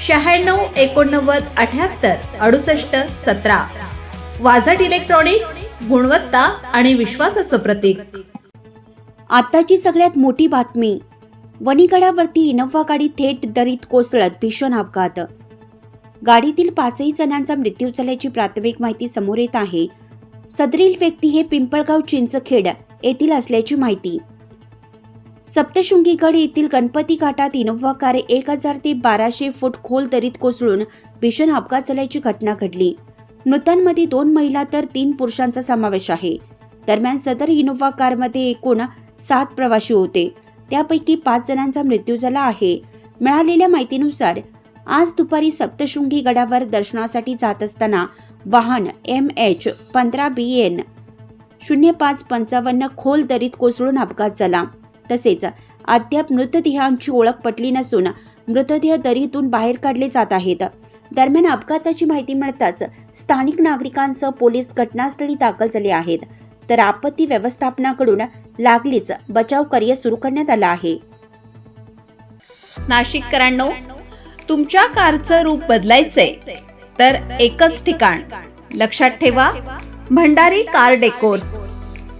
शहाण्णव एकोणनव्वद अठ्याहत्तर अडुसष्ट सतरा. वाझट इलेक्ट्रॉनिक्स गुणवत्ता आणि विश्वासाचं प्रतीक. आत्ताची सगळ्यात मोठी बातमी. वणीगडावरती इनोव्हा गाडी थेट दरीत कोसळत भीषण अपघात. गाडीतील पाचही जणांचा मृत्यू झाल्याची प्राथमिक माहिती समोर येत आहे. सदरील व्यक्ती हे पिंपळगाव चिंचखेड येथील असल्याची माहिती. सप्तशृंगीगड येथील गणपती घाटात इनोव्हा कार एक हजार ते बाराशे फूट खोल दरीत कोसळून भीषण अपघात झाल्याची घटना घडली. मृतांमध्ये दोन महिला तर तीन पुरुषांचा समावेश आहे. दरम्यान सदर इनोव्हा कारमध्ये एकूण सात प्रवासी होते. त्यापैकी पाच जणांचा मृत्यू झाला आहे. मिळालेल्या माहितीनुसार आज दुपारी सप्तशृंगी गडावर दर्शनासाठी जात असताना वाहन एम एच पंधरा बी एन शून्य पाच पंचावन्न खोल दरीत कोसळून अपघात झाला. तसेच अद्याप मृतदेहांची ओळख पटली नसून मृतदेह दरीतून बाहेर काढले जात आहेत. दरम्यान अपघाताची माहिती मिळताच स्थानिक नागरिकांसह पोलीस घटनास्थळी दाखल झाले आहेत. तर आपत्ती व्यवस्थापनाकडून लागलीच बचाव कार्य सुरू करण्यात आलं आहे. नाशिककरांनो तुमच्या कारचं रूप बदलायचंय. तर एकच ठिकाण लक्षात ठेवा Bhandari car decors.